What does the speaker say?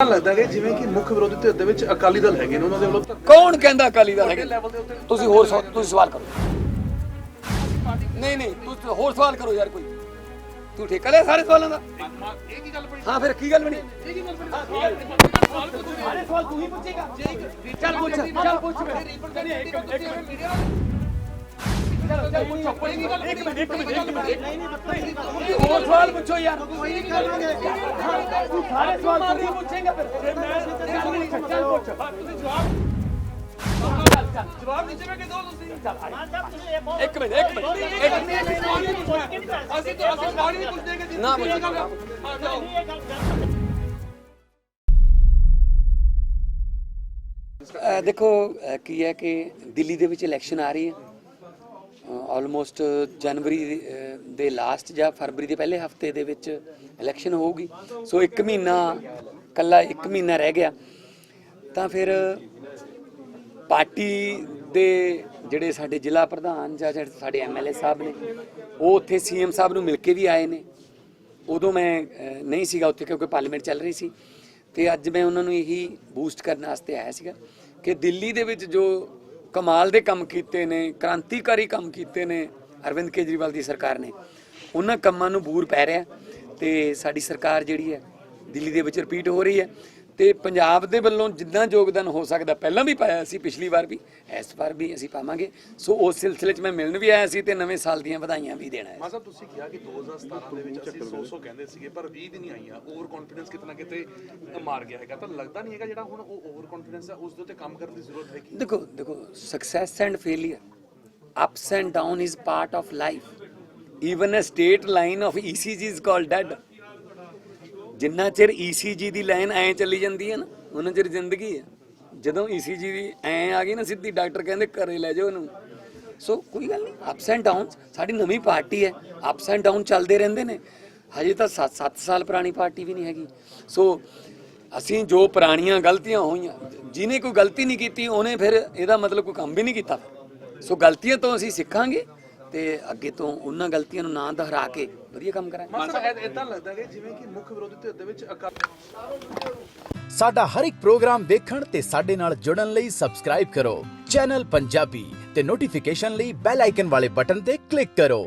ਲੱਗਦਾ ਹੈ ਜਿਵੇਂ ਕਿ ਮੁੱਖ ਵਿਰੋਧੀ ਧਿਰ ਦੇ ਵਿੱਚ ਅਕਾਲੀ ਦਲ ਹੈਗੇ ਨੇ ਉਹਨਾਂ ਦੇ ਵੱਲੋਂ ਕੌਣ ਕਹਿੰਦਾ ਅਕਾਲੀ ਦਲ ਹੈਗੇ? ਤੁਸੀਂ ਹੋਰ ਸਵਾ- ਤੁਸੀਂ ਸਵਾਲ ਕਰੋ। ਨਹੀਂ ਨਹੀਂ ਤੁਸੀਂ ਹੋਰ ਸਵਾਲ ਕਰੋ ਯਾਰ ਕੋਈ। ਤੂੰ ਠੇਕਾ ਲਿਆ ਸਾਰੇ ਸਵਾਲਾਂ ਦਾ? ਇਹ ਕੀ ਗੱਲ ਬਣੀ ਹਾਂ ਫਿਰ ਕੀ ਗੱਲ ਬਣੀ? ਇਹ ਕੀ ਗੱਲ ਬਣੀ? ਸਾਰੇ ਸਵਾਲ ਤੂੰ ਹੀ ਪੁੱਛੇਗਾ। ਚੱਲ ਪੁੱਛ ਚੱਲ ਪੁੱਛ। ਇੱਕ ਮਿੰਟ ਇੱਕ ਮਿੰਟ ਇੱਕ ਮਿੰਟ ਹੋਰ ਸਵਾਲ ਪੁੱਛੋ ਯਾਰ ਤੂੰ ਸਾਰੇ ਸਵਾਲ ਤੂੰ ਹੀ ਪੁੱਛੇਗਾ ਫਿਰ ਮੈਂ ਚੱਲ ਪੁੱਛ ਜਵਾਬ ਨਹੀਂ ਜਿਵੇਂ ਕਿ ਦੋ ਤੁਸੀਂ ਇੱਕ ਮਿੰਟ ਇੱਕ ਮਿੰਟ ਇੱਕ ਮਿੰਟ ਅਸੀਂ ਤਾਂ ਅਸੀਂ ਸਵਾਲ ਹੀ ਨਹੀਂ ਪੁੱਛਦੇ ਕਿ ਨਾ ਪੁੱਛੋ ਹਾਂ ਜਾਓ ਅਹ ਦੇਖੋ ਅਹ ਕੀ ਹੈ ਕਿ ਦਿੱਲੀ ਦੇ ਵਿੱਚ ਇਲੈਕਸ਼ਨ ਆ ਰਹੀ ਹੈ ਆਲਮੋਸਟ ਜਨਵਰੀ ਦੇ ਲਾਸਟ ਜਾਂ ਫਰਵਰੀ ਦੇ ਪਹਿਲੇ ਹਫ਼ਤੇ ਦੇ ਵਿੱਚ ਇਲੈਕਸ਼ਨ ਹੋਊਗੀ। ਸੋ 1 ਮਹੀਨਾ ਕੱਲਾ 1 ਮਹੀਨਾ ਰਹਿ ਗਿਆ। ਤਾਂ ਫਿਰ, ਪਾਰਟੀ ਦੇ ਜਿਹੜੇ ਸਾਡੇ ਜ਼ਿਲ੍ਹਾ ਪ੍ਰਧਾਨ ਜਾਂ ਜਿਹੜੇ ਸਾਡੇ ਐਮਐਲਏ ਸਾਹਿਬ ਨੇ, ਉਹ ਉੱਥੇ ਸੀਐਮ ਸਾਹਿਬ ਨੂੰ ਮਿਲ ਕੇ ਵੀ ਆਏ ਨੇ। ਉਦੋਂ ਮੈਂ ਨਹੀਂ ਸੀਗਾ ਉੱਥੇ ਕਿਉਂਕਿ ਪਾਰਲੀਮੈਂਟ ਚੱਲ ਰਹੀ ਸੀ। ਤੇ ਅੱਜ ਮੈਂ ਉਹਨਾਂ ਨੂੰ ਇਹੀ ਬੂਸਟ ਕਰਨ ਵਾਸਤੇ ਆਇਆ ਸੀਗਾ ਕਿ ਦਿੱਲੀ ਦੇ ਵਿੱਚ ਜੋ ਕਮਾਲ ਦੇ ਕੰਮ ਕੀਤੇ ਨੇ, ਕ੍ਰਾਂਤੀਕਾਰੀ ਕੰਮ ਕੀਤੇ ਨੇ ਅਰਵਿੰਦ ਕੇਜਰੀਵਾਲ ਦੀ ਸਰਕਾਰ ਨੇ। ਉਹਨਾਂ ਕੰਮਾਂ ਨੂੰ ਬੂਰ ਪੈ ਰਿਹਾ ਤੇ ਸਾਡੀ ਸਰਕਾਰ ਜਿਹੜੀ ਹੈ ਦਿੱਲੀ ਦੇ ਵਿੱਚ ਰਿਪੀਟ ਹੋ ਰਹੀ ਹੈ। ਤੇ ਪੰਜਾਬ ਦੇ ਵੱਲੋਂ ਜਿੰਨਾ ਯੋਗਦਾਨ ਹੋ ਸਕਦਾ ਪਹਿਲਾਂ ਵੀ ਪਾਇਆ ਸੀ ਪਿਛਲੀ ਵਾਰ ਵੀ ਇਸ ਵਾਰ ਵੀ ਅਸੀਂ ਪਾਵਾਂਗੇ। ਸੋ ਉਸ ਸਿਲਸਿਲੇ 'ਚ ਮੈਂ ਮਿਲਣ ਵੀ ਆਇਆ ਸੀ ਤੇ ਨਵੇਂ ਸਾਲ ਦੀਆਂ ਵਧਾਈਆਂ ਵੀ ਦੇਣਾ ਹੈ ਮਾਂ ਸਾਹਿਬ ਤੁਸੀਂ ਕਿਹਾ ਕਿ 2017 ਦੇ ਵਿੱਚ ਅਸੀਂ 100 ਕਹਿੰਦੇ ਸੀਗੇ ਪਰ 20 ਦੀ ਨਹੀਂ ਆਈਆਂ। ਓਵਰ ਕੌਨਫੀਡੈਂਸ ਕਿਤਨਾ ਕਿਤੇ ਮਾਰ ਗਿਆ ਹੈਗਾ। ਤਾਂ ਲੱਗਦਾ ਨਹੀਂ ਹੈਗਾ ਜਿਹੜਾ ਹੁਣ ਉਹ ਓਵਰ ਕੌਨਫੀਡੈਂਸ ਹੈ ਉਸ ਦੇ ਉੱਤੇ ਕੰਮ ਕਰਨ ਦੀ ਜ਼ਰੂਰਤ ਹੈ ਦੇਖੋ ਦੇਖੋ success and failure ups and down is part of life even a straight line of ECG is called dead ਜਿੰਨਾ ਚਿਰ ECG ਦੀ ਲਾਈਨ ਐ ਚੱਲੀ ਜਾਂਦੀ ਹੈ ਨਾ ਉਹਨਾਂ ਚਿਰ ਜ਼ਿੰਦਗੀ ਹੈ। ਜਦੋਂ ECG ਦੀ ਐ ਆ ਗਈ ਨਾ, ਸਿੱਧੀ ਡਾਕਟਰ ਕਹਿੰਦੇ ਘਰੇ ਲੈ ਜਾਓ ਉਹਨੂੰ ਸੋ ਕੋਈ ਗੱਲ ਨਹੀਂ ਅਪਸ ਐਂਡ ਡਾਊਨਸ ਸਾਡੀ ਨਵੀਂ ਪਾਰਟੀ ਹੈ ਅਪਸ ਐਂਡ ਡਾਊਨ ਚੱਲਦੇ ਰਹਿੰਦੇ ਨੇ। ਹਜੇ ਤਾਂ 7 ਸਾਲ ਪੁਰਾਣੀ ਪਾਰਟੀ ਵੀ ਨਹੀਂ ਹੈਗੀ। ਸੋ ਅਸੀਂ ਜੋ ਪੁਰਾਣੀਆਂ ਗਲਤੀਆਂ ਹੋਈਆਂ, ਜਿਹਨੇ ਕੋਈ ਗਲਤੀ ਨਹੀਂ ਕੀਤੀ, ਉਹਨੇ ਫਿਰ ਇਹਦਾ ਮਤਲਬ ਕੋਈ ਕੰਮ ਵੀ ਨਹੀਂ ਕੀਤਾ। ਸੋ ਗਲਤੀਆਂ ਤੋਂ ਅਸੀਂ ਸਿੱਖਾਂਗੇ ਤੇ ਅੱਗੇ ਤੋਂ ਉਹਨਾਂ ਗਲਤੀਆਂ ਨੂੰ ਨਾ ਦੁਹਰਾ ਕੇ ਵਧੀਆ ਕੰਮ ਕਰਾਂਗੇ। ਮਾਂ ਸਾਹਿਬ ਇਦਾਂ ਲੱਗਦਾ ਹੈ ਜਿਵੇਂ ਕਿ ਮੁੱਖ ਵਿਰੋਧੀ ਧਿਰ ਦੇ ਵਿੱਚ ਸਾਡਾ ਹਰ ਇੱਕ ਪ੍ਰੋਗਰਾਮ ਦੇਖਣ ਤੇ ਸਾਡੇ ਨਾਲ ਜੁੜਨ ਲਈ ਸਬਸਕ੍ਰਾਈਬ ਕਰੋ। ਚੈਨਲ ਪੰਜਾਬੀ ਤੇ ਨੋਟੀਫਿਕੇਸ਼ਨ ਲਈ ਬੈਲ ਆਈਕਨ ਵਾਲੇ ਬਟਨ ਤੇ ਕਲਿੱਕ ਕਰੋ।